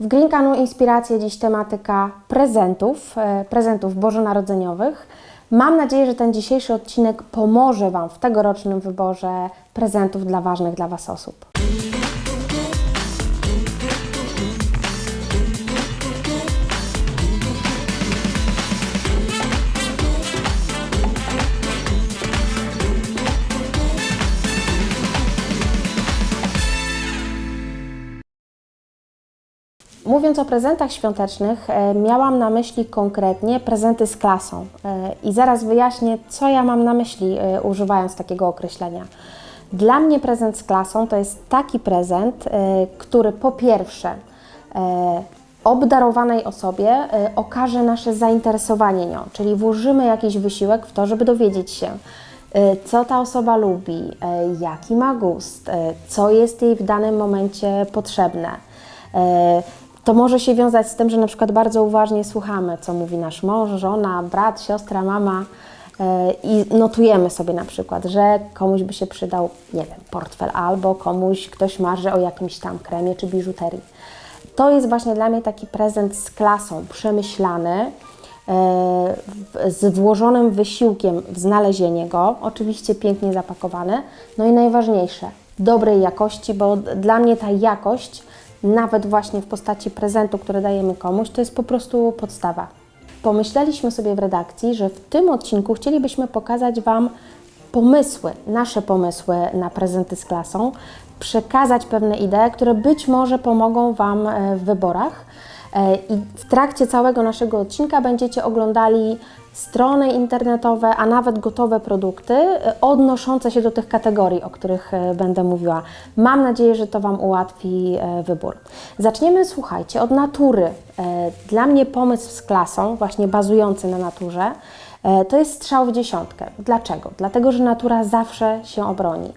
W Green Canu inspiracja dziś tematyka prezentów, e, prezentów bożonarodzeniowych. Mam nadzieję, że ten dzisiejszy odcinek pomoże Wam w tegorocznym wyborze prezentów dla ważnych dla Was osób. Mówiąc o prezentach świątecznych, e, miałam na myśli konkretnie prezenty z klasą. E, I zaraz wyjaśnię, co ja mam na myśli, e, używając takiego określenia. Dla mnie prezent z klasą to jest taki prezent, który po pierwsze obdarowanej osobie okaże nasze zainteresowanie nią, czyli włożymy jakiś wysiłek w to, żeby dowiedzieć się, co ta osoba lubi, jaki ma gust, co jest jej w danym momencie potrzebne. To może się wiązać z tym, że na przykład bardzo uważnie słuchamy, co mówi nasz mąż, żona, brat, siostra, mama e, i notujemy sobie na przykład, że komuś by się przydał, nie wiem, portfel albo komuś ktoś marzy o jakimś tam kremie czy biżuterii. To jest właśnie dla mnie taki prezent z klasą, przemyślany, e, z włożonym wysiłkiem w znalezienie go, oczywiście pięknie zapakowany, no i najważniejsze, dobrej jakości, bo dla mnie ta jakość, nawet właśnie w postaci prezentu, który dajemy komuś, to jest po prostu podstawa. Pomyśleliśmy sobie w redakcji, że w tym odcinku chcielibyśmy pokazać Wam pomysły, nasze pomysły na prezenty z klasą, przekazać pewne idee, które być może pomogą Wam e, w wyborach. E, I w trakcie całego naszego odcinka będziecie oglądali strony internetowe, a nawet gotowe produkty e, odnoszące się do tych kategorii, o których e, będę mówiła. Mam nadzieję, że to Wam ułatwi wybór. Zaczniemy, słuchajcie, od natury. Dla mnie pomysł z klasą, właśnie bazujący na naturze, to jest strzał w dziesiątkę. Dlaczego? Dlatego, że natura zawsze się obroni.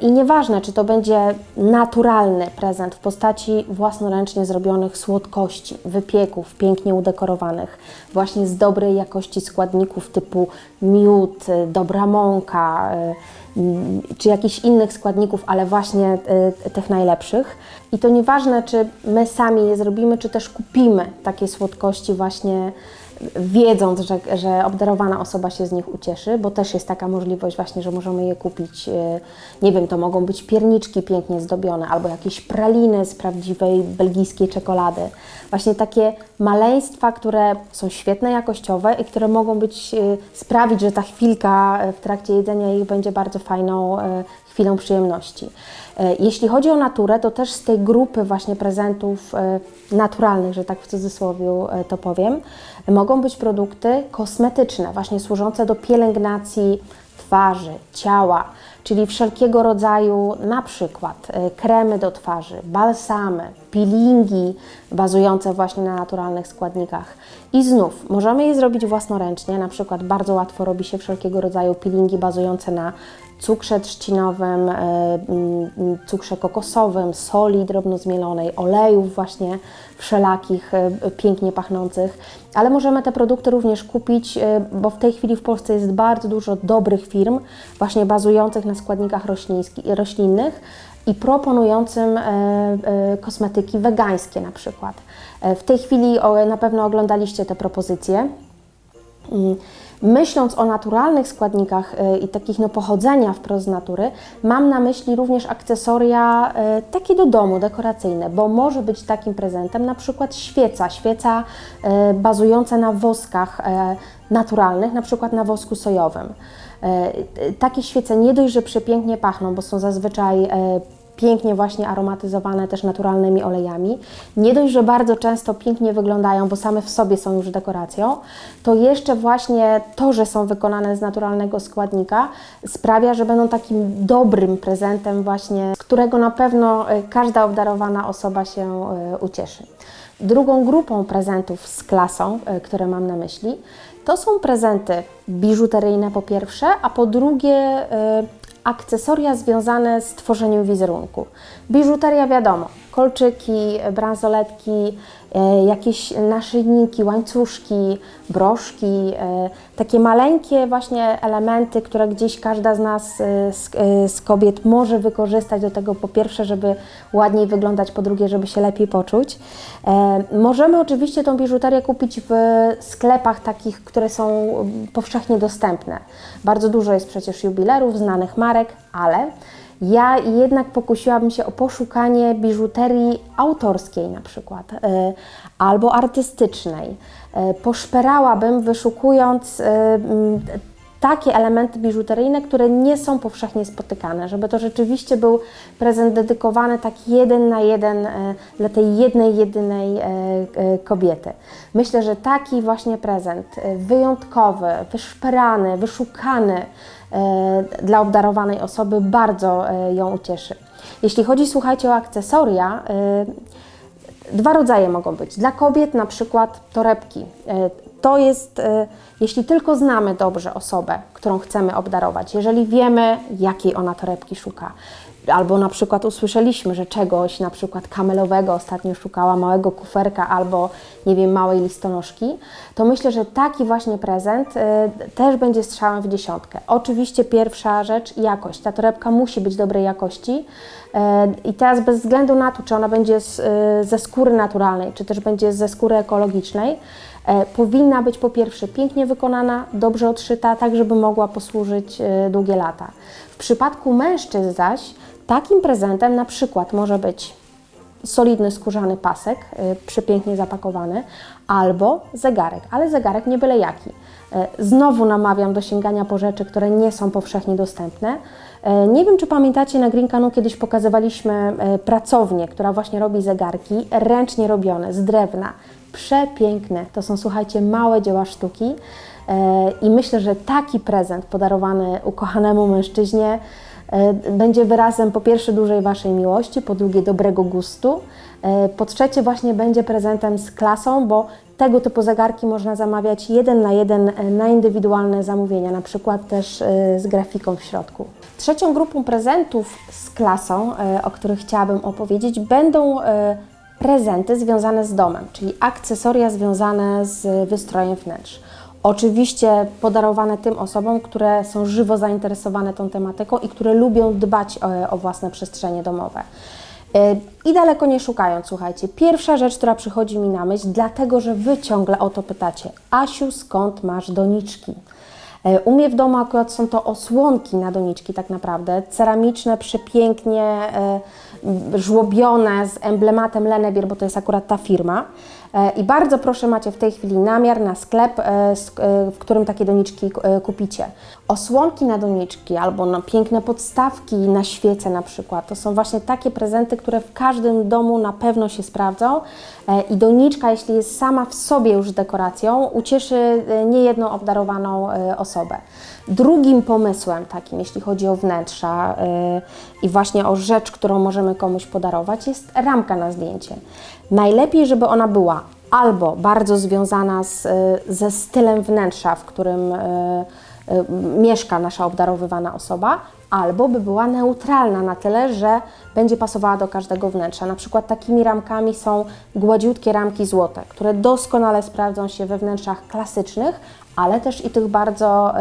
I nieważne, czy to będzie naturalny prezent w postaci własnoręcznie zrobionych słodkości, wypieków, pięknie udekorowanych, właśnie z dobrej jakości składników typu miód, y, dobra mąka, y, mm, czy jakichś innych składników, ale właśnie y, tych najlepszych. I to nieważne, czy my sami je zrobimy, czy też kupimy takie słodkości właśnie wiedząc, że, że obdarowana osoba się z nich ucieszy, bo też jest taka możliwość właśnie, że możemy je kupić, e, nie wiem, to mogą być pierniczki pięknie zdobione, albo jakieś praliny z prawdziwej belgijskiej czekolady. Właśnie takie maleństwa, które są świetne jakościowe i które mogą być, e, sprawić, że ta chwilka e, w trakcie jedzenia ich będzie bardzo fajną chwilą przyjemności. Jeśli chodzi o naturę, to też z tej grupy właśnie prezentów naturalnych, że tak w cudzysłowie to powiem, mogą być produkty kosmetyczne, właśnie służące do pielęgnacji twarzy, ciała, czyli wszelkiego rodzaju na przykład e, kremy do twarzy, balsamy, peelingi bazujące właśnie na naturalnych składnikach. I znów możemy je zrobić własnoręcznie, na przykład bardzo łatwo robi się wszelkiego rodzaju peelingi bazujące na cukrze trzcinowym, e, mm, mm, cukrze kokosowym, soli drobno zmielonej, olejów właśnie wszelakich e, pięknie pachnących, ale możemy te produkty również kupić, e, bo w tej chwili w Polsce jest bardzo dużo dobrych firm właśnie bazujących na składnikach roślinnych i proponującym kosmetyki wegańskie na przykład. E, W tej chwili na pewno oglądaliście te propozycje. Mm, Myśląc o naturalnych składnikach y, i takich no, pochodzenia wprost z natury, mam na myśli również akcesoria y, takie do domu, dekoracyjne, bo może być takim prezentem na przykład świeca, świeca bazująca na woskach naturalnych, na przykład na wosku sojowym. Takie świece nie dość, że przepięknie pachną, bo są zazwyczaj pięknie właśnie aromatyzowane też naturalnymi olejami. Nie dość, że bardzo często pięknie wyglądają, bo same w sobie są już dekoracją, to jeszcze właśnie to, że są wykonane z naturalnego składnika sprawia, że będą takim dobrym prezentem właśnie, z którego na pewno y, każda obdarowana osoba się y, ucieszy. Drugą grupą prezentów z klasą, y, które mam na myśli, to są prezenty biżuteryjne po pierwsze, a po drugie akcesoria związane z tworzeniem wizerunku. Biżuteria wiadomo, kolczyki, bransoletki, jakieś naszyjniki, łańcuszki, broszki, e, takie maleńkie właśnie elementy, które gdzieś każda z nas, e, z, e, z kobiet może wykorzystać do tego po pierwsze, żeby ładniej wyglądać, po drugie, żeby się lepiej poczuć. E, Możemy oczywiście tą biżuterię kupić w sklepach takich, które są powszechnie dostępne. Bardzo dużo jest przecież jubilerów, znanych marek, ale ja jednak pokusiłabym się o poszukanie biżuterii autorskiej na przykład, y, albo artystycznej. Y, Poszperałabym wyszukując y, takie elementy biżuteryjne, które nie są powszechnie spotykane, żeby to rzeczywiście był prezent dedykowany tak jeden na jeden e, dla tej jednej, jedynej e, e, kobiety. Myślę, że taki właśnie prezent wyjątkowy, wyszperany, wyszukany dla obdarowanej osoby bardzo ją ucieszy. Jeśli chodzi, słuchajcie, o akcesoria, Dwa rodzaje mogą być. Dla kobiet na przykład torebki. To jest, e, jeśli tylko znamy dobrze osobę, którą chcemy obdarować, jeżeli wiemy, jakiej ona torebki szuka, albo na przykład usłyszeliśmy, że czegoś na przykład kamelowego ostatnio szukała, małego kuferka albo, nie wiem, małej listonoszki, to myślę, że taki właśnie prezent e, też będzie strzałem w dziesiątkę. Oczywiście pierwsza rzecz, jakość. Ta torebka musi być dobrej jakości e, i teraz bez względu na to, czy ona będzie z, ze skóry naturalnej, czy też będzie ze skóry ekologicznej, powinna być po pierwsze pięknie wykonana, dobrze odszyta, tak żeby mogła posłużyć e, długie lata. W przypadku mężczyzn zaś takim prezentem na przykład może być solidny skórzany pasek, y, przepięknie zapakowany, albo zegarek, ale zegarek nie byle jaki. Znowu namawiam do sięgania po rzeczy, które nie są powszechnie dostępne. Y, Nie wiem, czy pamiętacie, na Green Canu kiedyś pokazywaliśmy y, pracownię, która właśnie robi zegarki, ręcznie robione, z drewna. Przepiękne. To są, słuchajcie, małe dzieła sztuki. Y, I myślę, że taki prezent podarowany ukochanemu mężczyźnie E, będzie wyrazem po pierwsze dużej Waszej miłości, po drugie dobrego gustu, e, po trzecie właśnie będzie prezentem z klasą, bo tego typu zegarki można zamawiać jeden na jeden e, na indywidualne zamówienia, na przykład też e, z grafiką w środku. Trzecią grupą prezentów z klasą, e, o których chciałabym opowiedzieć, będą prezenty związane z domem, czyli akcesoria związane z wystrojem wnętrz. Oczywiście podarowane tym osobom, które są żywo zainteresowane tą tematyką i które lubią dbać o, o własne przestrzenie domowe. I daleko nie szukając, słuchajcie, pierwsza rzecz, która przychodzi mi na myśl, dlatego że Wy ciągle o to pytacie. Asiu, skąd masz doniczki? E, U mnie w domu akurat są to osłonki na doniczki tak naprawdę, ceramiczne, przepięknie e, żłobione z emblematem Lenebier, bo to jest akurat ta firma. E, I bardzo proszę, macie w tej chwili namiar na sklep, e, e, w którym takie doniczki kupicie. Osłonki na doniczki albo na piękne podstawki na świece na przykład, to są właśnie takie prezenty, które w każdym domu na pewno się sprawdzą. I doniczka, jeśli jest sama w sobie już dekoracją, ucieszy niejedną obdarowaną osobę. Drugim pomysłem takim, jeśli chodzi o wnętrza i właśnie o rzecz, którą możemy komuś podarować, jest ramka na zdjęcie. Najlepiej, żeby ona była albo bardzo związana z, e, ze stylem wnętrza, w którym e, e, mieszka nasza obdarowywana osoba, albo by była neutralna na tyle, że będzie pasowała do każdego wnętrza. Na przykład takimi ramkami są gładziutkie ramki złote, które doskonale sprawdzą się we wnętrzach klasycznych, ale też i tych bardzo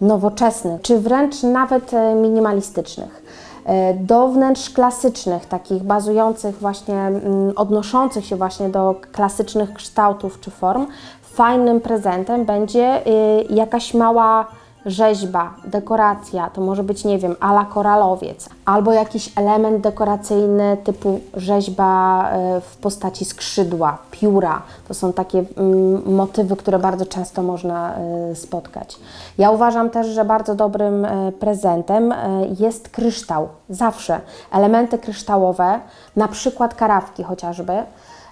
nowoczesnych, czy wręcz nawet minimalistycznych. E, Do wnętrz klasycznych, takich bazujących właśnie, mm, odnoszących się właśnie do klasycznych kształtów czy form, fajnym prezentem będzie y, jakaś mała rzeźba, dekoracja, to może być, nie wiem, ala koralowiec, albo jakiś element dekoracyjny typu rzeźba y, w postaci skrzydła, pióra. To są takie mm, motywy, które bardzo często można y, spotkać. Ja uważam też, że bardzo dobrym y, prezentem jest kryształ. Zawsze. Elementy kryształowe, na przykład karawki chociażby,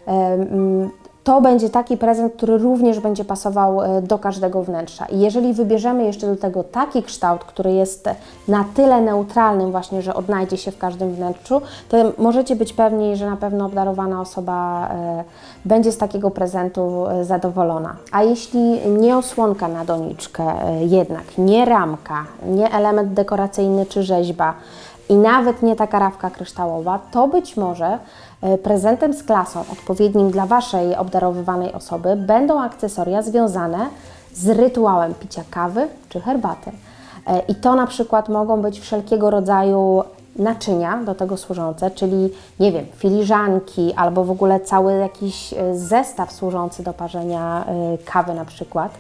Em, To będzie taki prezent, który również będzie pasował e, do każdego wnętrza. I jeżeli wybierzemy jeszcze do tego taki kształt, który jest na tyle neutralnym właśnie, że odnajdzie się w każdym wnętrzu, to możecie być pewni, że na pewno obdarowana osoba e, będzie z takiego prezentu e, zadowolona. A jeśli nie osłonka na doniczkę jednak, nie ramka, nie element dekoracyjny czy rzeźba, i nawet nie ta karawka kryształowa, to być może Prezentem z klasą, odpowiednim dla Waszej obdarowywanej osoby, będą akcesoria związane z rytuałem picia kawy czy herbaty. E, I to na przykład mogą być wszelkiego rodzaju naczynia do tego służące, czyli nie wiem, filiżanki albo w ogóle cały jakiś e, zestaw służący do parzenia e, kawy na przykład.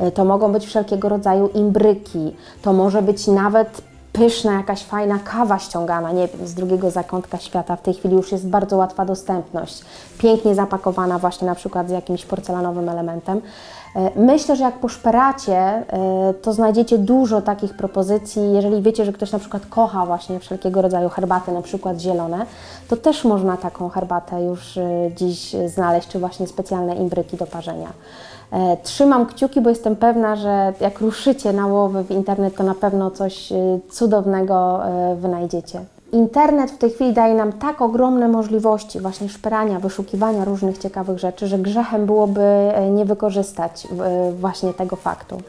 E, To mogą być wszelkiego rodzaju imbryki, to może być nawet pyszna jakaś fajna kawa ściągana, nie wiem, z drugiego zakątka świata. W tej chwili już jest bardzo łatwa dostępność, pięknie zapakowana właśnie na przykład z jakimś porcelanowym elementem. E, Myślę, że jak poszperacie, e, to znajdziecie dużo takich propozycji. Jeżeli wiecie, że ktoś na przykład kocha właśnie wszelkiego rodzaju herbaty, na przykład zielone, to też można taką herbatę już e, dziś znaleźć, czy właśnie specjalne imbryki do parzenia. Trzymam kciuki, bo jestem pewna, że jak ruszycie na łowy w internet, to na pewno coś cudownego wynajdziecie. Internet w tej chwili daje nam tak ogromne możliwości właśnie szperania, wyszukiwania różnych ciekawych rzeczy, że grzechem byłoby e, nie wykorzystać e, właśnie tego faktu.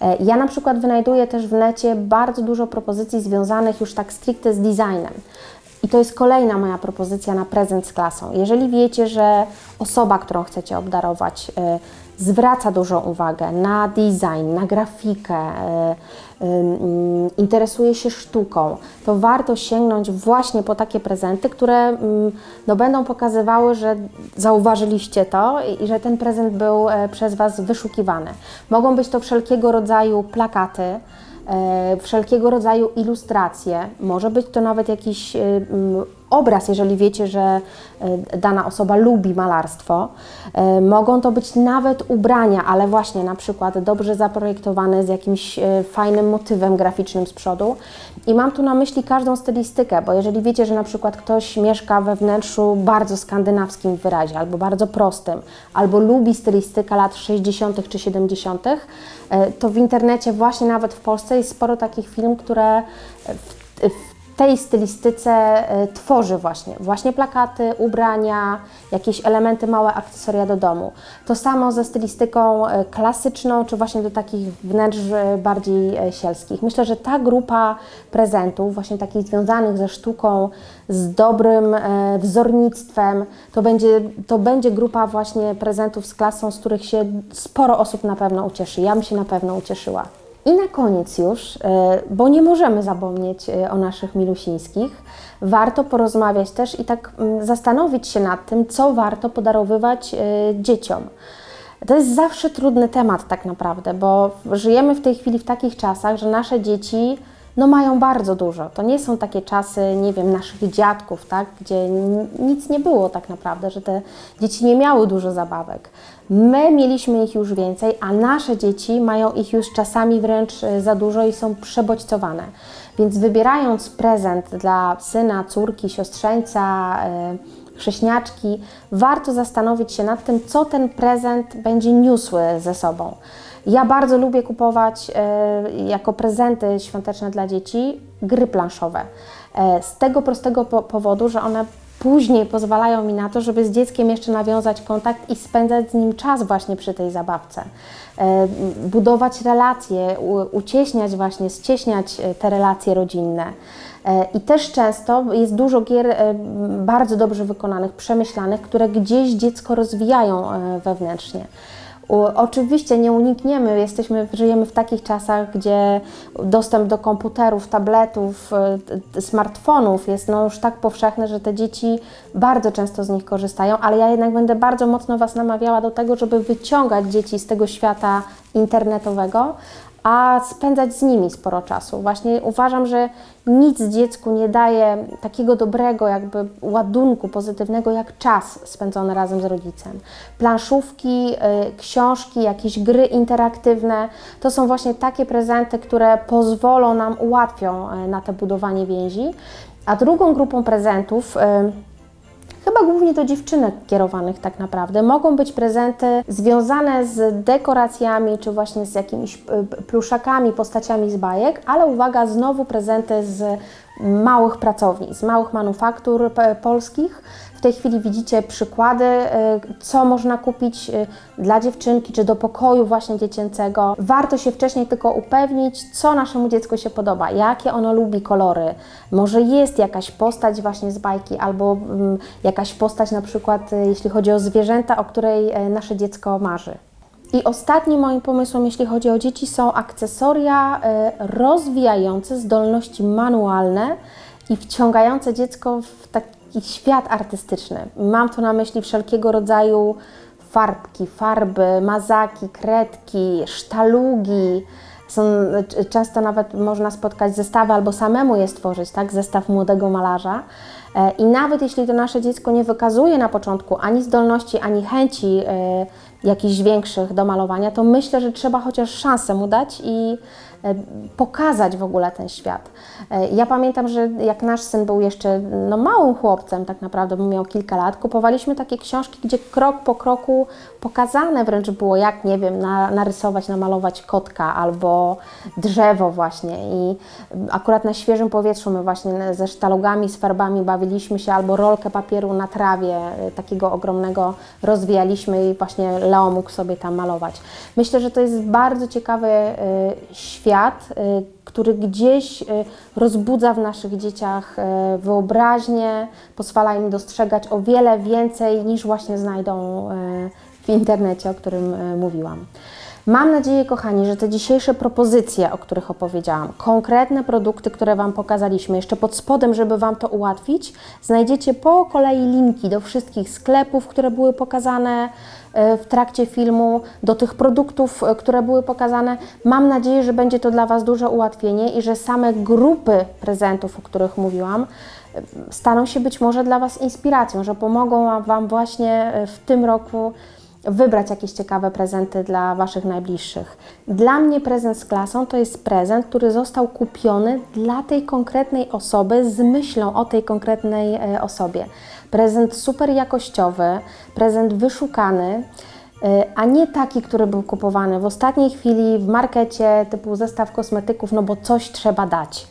E, Ja na przykład wynajduję też w necie bardzo dużo propozycji związanych już tak stricte z designem. I to jest kolejna moja propozycja na prezent z klasą. Jeżeli wiecie, że osoba, którą chcecie obdarować, zwraca dużą uwagę na design, na grafikę, y, y, interesuje się sztuką, to warto sięgnąć właśnie po takie prezenty, które no, będą pokazywały, że zauważyliście to i, że ten prezent był e, przez Was wyszukiwany. Mogą być to wszelkiego rodzaju plakaty, e, wszelkiego rodzaju ilustracje. Może być to nawet jakiś e, obraz, jeżeli wiecie, że e, dana osoba lubi malarstwo. E, Mogą to być nawet ubrania, ale właśnie na przykład dobrze zaprojektowane z jakimś e, fajnym motywem graficznym z przodu. I mam tu na myśli każdą stylistykę, bo jeżeli wiecie, że na przykład ktoś mieszka we wnętrzu bardzo skandynawskim w wyrazie, albo bardzo prostym, albo lubi stylistykę lat 60. czy 70., e, to w internecie, właśnie nawet w Polsce, jest sporo takich film, które w, w tej stylistyce e, tworzy właśnie, właśnie plakaty, ubrania, jakieś elementy, małe akcesoria do domu. To samo ze stylistyką e, klasyczną, czy właśnie do takich wnętrz e, bardziej sielskich. Myślę, że ta grupa prezentów, właśnie takich związanych ze sztuką, z dobrym wzornictwem, to będzie, to będzie grupa właśnie prezentów z klasą, z których się sporo osób na pewno ucieszy. Ja bym się na pewno ucieszyła. I na koniec już, e, bo nie możemy zapomnieć e, o naszych milusińskich, warto porozmawiać też i tak mm, zastanowić się nad tym, co warto podarowywać e, dzieciom. To jest zawsze trudny temat tak naprawdę, bo żyjemy w tej chwili w takich czasach, że nasze dzieci no mają bardzo dużo. To nie są takie czasy, nie wiem, naszych dziadków, tak, gdzie nic nie było tak naprawdę, że te dzieci nie miały dużo zabawek. My mieliśmy ich już więcej, a nasze dzieci mają ich już czasami wręcz e, za dużo i są przebodźcowane. Więc wybierając prezent dla syna, córki, siostrzeńca, e, chrześniaczki, warto zastanowić się nad tym, co ten prezent będzie niósł ze sobą. Ja bardzo lubię kupować e, jako prezenty świąteczne dla dzieci gry planszowe. E, z tego prostego po powodu, że one później pozwalają mi na to, żeby z dzieckiem jeszcze nawiązać kontakt i spędzać z nim czas właśnie przy tej zabawce. E, budować relacje, ucieśniać właśnie, ścieśniać te relacje rodzinne. I też często jest dużo gier bardzo dobrze wykonanych, przemyślanych, które gdzieś dziecko rozwijają wewnętrznie. Oczywiście nie unikniemy, jesteśmy, żyjemy w takich czasach, gdzie dostęp do komputerów, tabletów, t- smartfonów jest no już tak powszechny, że te dzieci bardzo często z nich korzystają, ale ja jednak będę bardzo mocno Was namawiała do tego, żeby wyciągać dzieci z tego świata internetowego, a spędzać z nimi sporo czasu. Właśnie uważam, że nic dziecku nie daje takiego dobrego jakby ładunku pozytywnego jak czas spędzony razem z rodzicem. Planszówki, y, książki, jakieś gry interaktywne to są właśnie takie prezenty, które pozwolą nam, ułatwią y, na te budowanie więzi. A drugą grupą prezentów y, chyba głównie do dziewczynek kierowanych tak naprawdę. Mogą być prezenty związane z dekoracjami, czy właśnie z jakimiś y, pluszakami, postaciami z bajek, ale uwaga, znowu prezenty z małych pracowni, z małych manufaktur p- polskich. W tej chwili widzicie przykłady, e, co można kupić e, dla dziewczynki czy do pokoju właśnie dziecięcego. Warto się wcześniej tylko upewnić, co naszemu dziecku się podoba, jakie ono lubi kolory. Może jest jakaś postać właśnie z bajki albo mm, jakaś postać na przykład, e, jeśli chodzi o zwierzęta, o której e, nasze dziecko marzy. I ostatnim moim pomysłem, jeśli chodzi o dzieci, są akcesoria e, rozwijające zdolności manualne i wciągające dziecko w taki świat artystyczny. Mam tu na myśli wszelkiego rodzaju farbki, farby, mazaki, kredki, sztalugi. Są, c- często nawet można spotkać zestawy albo samemu je stworzyć, tak? Zestaw młodego malarza. E, I nawet jeśli to nasze dziecko nie wykazuje na początku ani zdolności, ani chęci e, jakichś większych do malowania, to myślę, że trzeba chociaż szansę mu dać i pokazać w ogóle ten świat. E, Ja pamiętam, że jak nasz syn był jeszcze no, małym chłopcem, tak naprawdę, bo miał kilka lat, kupowaliśmy takie książki, gdzie krok po kroku pokazane wręcz było, jak, nie wiem, na, narysować, namalować kotka albo drzewo właśnie. I akurat na świeżym powietrzu my właśnie ze sztalugami, z farbami bawiliśmy się, albo rolkę papieru na trawie e, takiego ogromnego rozwijaliśmy i właśnie Leo mógł sobie tam malować. Myślę, że to jest bardzo ciekawy e, świat, e, który gdzieś e, rozbudza w naszych dzieciach e, wyobraźnię, pozwala im dostrzegać o wiele więcej niż właśnie znajdą w internecie, o którym mówiłam. Mam nadzieję, kochani, że te dzisiejsze propozycje, o których opowiedziałam, konkretne produkty, które Wam pokazaliśmy, jeszcze pod spodem, żeby Wam to ułatwić, znajdziecie po kolei linki do wszystkich sklepów, które były pokazane e, w trakcie filmu, do tych produktów, e, które były pokazane. Mam nadzieję, że będzie to dla Was duże ułatwienie i że same grupy prezentów, o których mówiłam, e, staną się być może dla Was inspiracją, że pomogą Wam właśnie w tym roku wybrać jakieś ciekawe prezenty dla Waszych najbliższych. Dla mnie prezent z klasą to jest prezent, który został kupiony dla tej konkretnej osoby z myślą o tej konkretnej e, osobie. Prezent super jakościowy, prezent wyszukany. e, A nie taki, który był kupowany w ostatniej chwili w markecie, typu zestaw kosmetyków, no bo coś trzeba dać.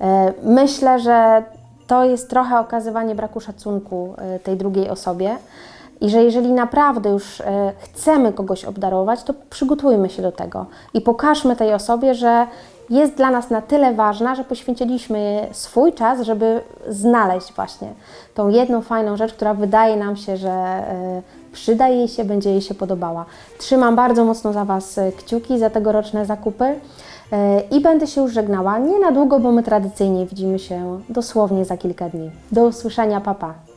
E, Myślę, że to jest trochę okazywanie braku szacunku tej drugiej osobie. I że jeżeli naprawdę już e, chcemy kogoś obdarować, to przygotujmy się do tego i pokażmy tej osobie, że jest dla nas na tyle ważna, że poświęciliśmy swój czas, żeby znaleźć właśnie tą jedną fajną rzecz, która wydaje nam się, że e, przyda jej się, będzie jej się podobała. Trzymam bardzo mocno za Was e, kciuki za tegoroczne zakupy i będę się już żegnała. Nie na długo, bo my tradycyjnie widzimy się dosłownie za kilka dni. Do usłyszenia, papa. Pa.